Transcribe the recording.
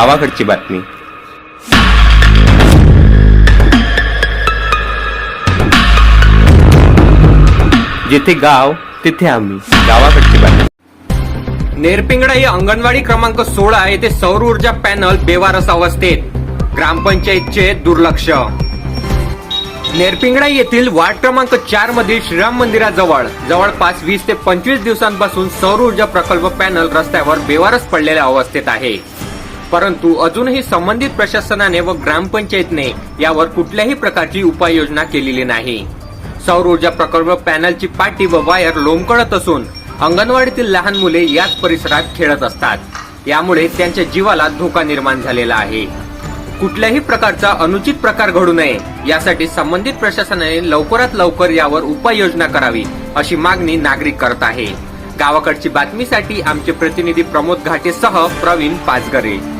गावाकडची बातमी. जिथे गाव तिथे आम्ही. गावाकडची बातमी. नेरपिंगडा ही अंगणवाडी क्रमांक सोळा येथे सौर ऊर्जा पॅनल बेवारस अवस्थेत. ग्रामपंचायतचे दुर्लक्ष. नेरपिंगडा येथील वार्ड क्रमांक चार मधील श्रीराम मंदिराजवळ जवळपास वीस ते पंचवीस दिवसांपासून सौर ऊर्जा प्रकल्प पॅनल रस्त्यावर बेवारस पडलेल्या अवस्थेत आहे. परंतु अजूनही संबंधित प्रशासनाने व ग्रामपंचायतने यावर कुठल्याही प्रकारची उपाययोजना केलेली नाही. सौर ऊर्जा प्रकल्प पॅनलची पाटी व वायर लोंबकळत असून अंगणवाडीतील लहान मुले याच परिसरात खेळत असतात. यामुळे त्यांच्या जीवाला धोका निर्माण झालेला आहे. कुठल्याही प्रकारचा अनुचित प्रकार घडू नये यासाठी संबंधित प्रशासनाने लवकरात लवकर यावर उपाययोजना करावी अशी मागणी नागरिक करत आहे. गावाकडची बातमीसाठी आमचे प्रतिनिधी प्रमोद घाटेसह प्रवीण पाचगरे.